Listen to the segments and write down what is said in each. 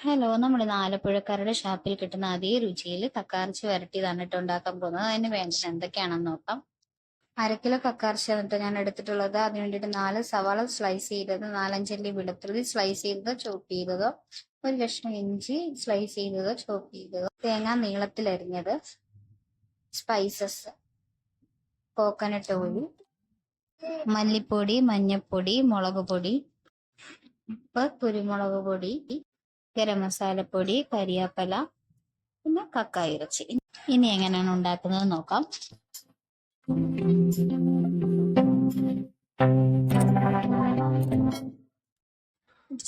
Hello നമ്മൾ ഇന്ന് ആലപ്പുഴക്കാരുടെ ഷാപ്പിൽ കിട്ടുന്ന അതേ രുചിയിൽ കക്കാർച്ചി വരട്ടി കേട്ടോ ഉണ്ടാക്കാൻ പോകുന്നത്. അതിന് വേണ്ടത് എന്തൊക്കെയാണെന്ന് നോക്കാം. അര കിലോ കക്കാർച്ചി എന്നിട്ട് ഞാൻ എടുത്തിട്ടുള്ളത്. അതിന് വേണ്ടിയിട്ട് നാല് സവാള സ്ലൈസ് ചെയ്തത് നാലഞ്ചല്ലി വെളുത്തുള്ളി സ്ലൈസ് ചെയ്തതോ ചോപ്പ് ചെയ്തതോ ഒരു ലക്ഷം ഇഞ്ചി സ്ലൈസ് ചെയ്തതോ ചോപ്പ് ചെയ്തതോ തേങ്ങ നീളത്തിൽ അരിഞ്ഞത് സ്പൈസസ് കോക്കനട്ട് ഓയിൽ മല്ലിപ്പൊടി മഞ്ഞപ്പൊടി മുളക് പൊടി ഉപ്പ് കുരുമുളക് പൊടി ഗരം മസാലപ്പൊടി കരിയാപ്പല പിന്നെ കക്ക ഇറച്ചി. ഇനി എങ്ങനെയാണ് ഉണ്ടാക്കുന്നത് നോക്കാം.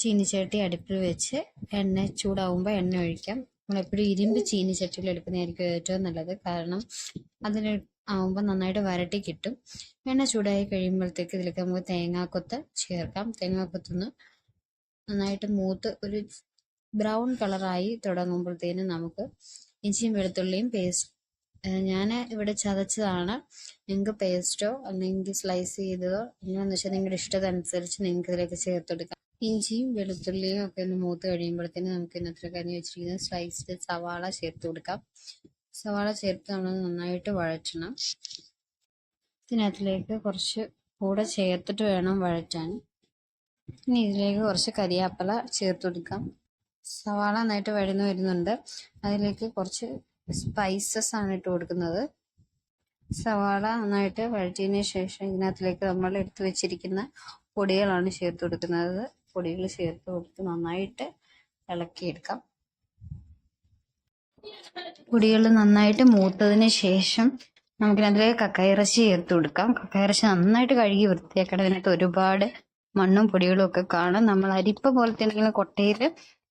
ചീനിച്ചട്ടി അടുപ്പിൽ വെച്ച് എണ്ണ ചൂടാവുമ്പോൾ എണ്ണ ഒഴിക്കാം. നമ്മളെപ്പോഴും ഇരുമ്പ് ചീനിച്ചട്ടിയിൽ എടുക്കുന്നതായിരിക്കും ഏറ്റവും നല്ലത്. കാരണം അതിന് ആവുമ്പോൾ നന്നായിട്ട് വരട്ടി കിട്ടും. എണ്ണ ചൂടായി കഴിയുമ്പോഴത്തേക്ക് ഇതിലേക്ക് നമുക്ക് തേങ്ങാക്കൊത്ത് ചേർക്കാം. തേങ്ങാക്കൊത്തൊന്ന് നന്നായിട്ട് മൂത്ത് ഒരു ബ്രൗൺ കളറായി തുടങ്ങുമ്പോഴത്തേനും നമുക്ക് ഇഞ്ചിയും വെളുത്തുള്ളിയും പേസ്റ്റ് ഞാൻ ഇവിടെ ചതച്ചതാണ്. നിങ്ങൾക്ക് പേസ്റ്റോ അല്ലെങ്കിൽ സ്ലൈസ് ചെയ്തതോ എങ്ങനെയാണെന്ന് വെച്ചാൽ നിങ്ങളുടെ ഇഷ്ടത്തനുസരിച്ച് നിങ്ങൾക്ക് ഇതിലേക്ക് ചേർത്തെടുക്കാം. ഇഞ്ചിയും വെളുത്തുള്ളിയും ഒക്കെ ഒന്ന് മൂത്ത് കഴിയുമ്പോഴത്തേനും നമുക്ക് ഇന്നത്തെ കഞ്ഞി വെച്ചിരിക്കുന്നത് സ്ലൈസ്ഡ് സവാള ചേർത്ത് കൊടുക്കാം. സവാള ചേർത്ത് നമ്മൾ നന്നായിട്ട് വഴറ്റണം. ഇതിനകത്തിലേക്ക് കുറച്ച് കൂടെ ചേർത്തിട്ട് വേണം വഴറ്റാൻ. ഇനി ഇതിലേക്ക് കുറച്ച് കരിയാപ്പല ചേർത്ത് കൊടുക്കാം. സവാള നന്നായിട്ട് വഴന്നു വരുന്നുണ്ട്. അതിലേക്ക് കുറച്ച് സ്പൈസസ് ആണ് ഇട്ട് കൊടുക്കുന്നത്. സവാള നന്നായിട്ട് വഴറ്റിയതിന് ശേഷം ഇതിനകത്തിലേക്ക് നമ്മൾ എടുത്തു വെച്ചിരിക്കുന്ന പൊടികളാണ് ചേർത്ത് കൊടുക്കുന്നത്. പൊടികൾ ചേർത്ത് കൊടുത്ത് നന്നായിട്ട് ഇളക്കിയെടുക്കാം. പൊടികൾ നന്നായിട്ട് മൂത്തതിന് ശേഷം നമുക്കിനകത്തിലേക്ക് കക്കയിറച്ചി ചേർത്ത് കൊടുക്കാം. കക്കയിറച്ചി നന്നായിട്ട് കഴുകി വൃത്തിയാക്കണം ഇതിനകത്ത് ഒരുപാട് മണ്ണും പൊടികളും ഒക്കെ കാണും. നമ്മൾ അരിപ്പ പോലത്തെ എന്തെങ്കിലും കൊട്ടയിൽ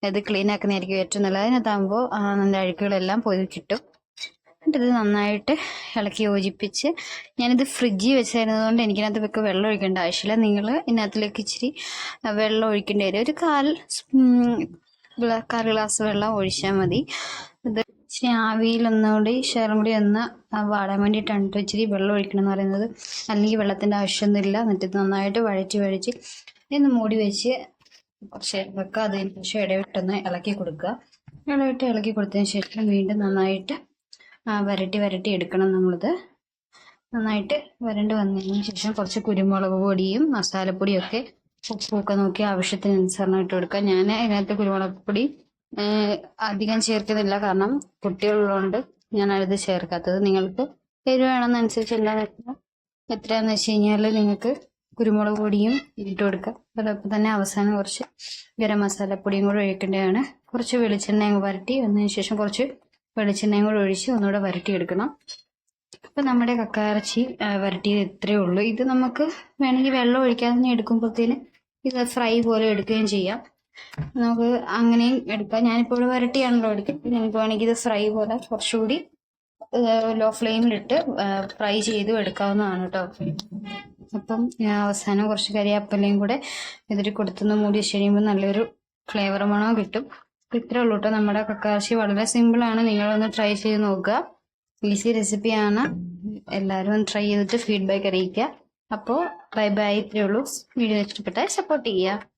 ഇത് ക്ലീൻ ആക്കുന്നതായിരിക്കും ഏറ്റവും നല്ലത്. അതിനകത്താകുമ്പോൾ നല്ല അഴുക്കുകളെല്ലാം പോയി കിട്ടും. എന്നിട്ട് ഇത് നന്നായിട്ട് ഇളക്കി യോജിപ്പിച്ച് ഞാനിത് ഫ്രിഡ്ജിൽ വെച്ചായിരുന്നതുകൊണ്ട് എനിക്കിനകത്ത് വെക്ക് വെള്ളം ഒഴിക്കേണ്ട ആവശ്യമില്ല. നിങ്ങൾ ഇതിനകത്തിലേക്ക് ഇച്ചിരി വെള്ളം ഒഴിക്കേണ്ടി വരും. ഒരു കാൽ കാൽ ഗ്ലാസ് വെള്ളം ഒഴിച്ചാൽ മതി. ഇത് ഇച്ചിരി ആവിയിൽ ഒന്നുകൂടി ശരം കൂടി ഒന്ന് വാടാൻ വേണ്ടിയിട്ടാണ് ഇച്ചിരി വെള്ളം ഒഴിക്കണം എന്ന് പറയുന്നത്. അല്ലെങ്കിൽ വെള്ളത്തിന്റെ ആവശ്യമൊന്നുമില്ല. എന്നിട്ട് നന്നായിട്ട് വഴറ്റി വഴറ്റി ഇന്ന് മൂടി വെച്ച് കുറച്ച് വെക്കുക. അതിന് ശേഷം ഇടവിട്ടൊന്ന് ഇളക്കി കൊടുക്കുക. ഇടവിട്ട് ഇളക്കി കൊടുത്തതിന് ശേഷം വീണ്ടും നന്നായിട്ട് വരട്ടി വരട്ടി എടുക്കണം നമ്മളിത്. നന്നായിട്ട് വരണ്ട് വന്നതിന് ശേഷം കുറച്ച് കുരുമുളക് പൊടിയും മസാലപ്പൊടിയൊക്കെ ഉപ്പൊക്കെ നോക്കി ആവശ്യത്തിനനുസരണം ഇട്ട് കൊടുക്കുക. ഞാൻ അതിനകത്ത് കുരുമുളക് പൊടി അധികം ചേർക്കുന്നില്ല. കാരണം കുട്ടികളുള്ളതുകൊണ്ട് ഞാൻ അത് ചേർക്കാത്തത്. നിങ്ങൾക്ക് എരിവേണമെന്നനുസരിച്ച് എന്താ വെക്കുക എത്രയാണെന്ന് വെച്ച് കഴിഞ്ഞാൽ നിങ്ങൾക്ക് കുരുമുളക് പൊടിയും ഇട്ട് കൊടുക്കുക അതോടൊപ്പം തന്നെ അവസാനം കുറച്ച് ഗരം മസാലപ്പൊടിയും കൂടെ ഒഴിക്കേണ്ടതാണ്. കുറച്ച് വെളിച്ചെണ്ണയും വരട്ടി വന്നതിന് ശേഷം കുറച്ച് വെളിച്ചെണ്ണയും കൂടെ ഒഴിച്ച് ഒന്നുകൂടെ വരട്ടിയെടുക്കണം. അപ്പം നമ്മുടെ കക്കാറച്ചി വരട്ടിയത് ഇത്രയേ ഉള്ളൂ. ഇത് നമുക്ക് വേണമെങ്കിൽ വെള്ളം ഒഴിക്കാതെ തന്നെ എടുക്കുമ്പോഴത്തേന് ഇത് ഫ്രൈ പോലെ എടുക്കുകയും ചെയ്യാം. നമുക്ക് അങ്ങനെയും എടുക്കാം. ഞാനിപ്പോൾ ഇവിടെ വരട്ടിയാണല്ലോ എടുക്കുന്നത് നമുക്ക് വേണമെങ്കിൽ ഇത് ഫ്രൈ പോലെ കുറച്ചുകൂടി ലോ ഫ്ലെയിമിലിട്ട് ഫ്രൈ ചെയ്തും എടുക്കാവുന്നതാണ് കേട്ടോ അപ്പം ഞാൻ അവസാനം കുറച്ച് കരിയാപ്പലയും കൂടെ ഇതിൽ കൊടുത്തുനിന്ന് മൂടി കഴിയുമ്പോൾ നല്ലൊരു ഫ്ലേവർ മണോ കിട്ടും. ഇത്രേ ഉള്ളൂ കേട്ടോ നമ്മുടെ കക്കാശി വളരെ സിമ്പിളാണ് നിങ്ങളൊന്ന് ട്രൈ ചെയ്ത് നോക്കുക. ഈസി റെസിപ്പിയാണ് എല്ലാവരും ഒന്ന് ട്രൈ ചെയ്തിട്ട് ഫീഡ്ബാക്ക് അറിയിക്കുക. അപ്പോൾ ബൈ ബൈ ഇത്രേ ഉള്ളൂ. വീഡിയോ ഇഷ്ടപ്പെട്ടാൽ സപ്പോർട്ട് ചെയ്യുക.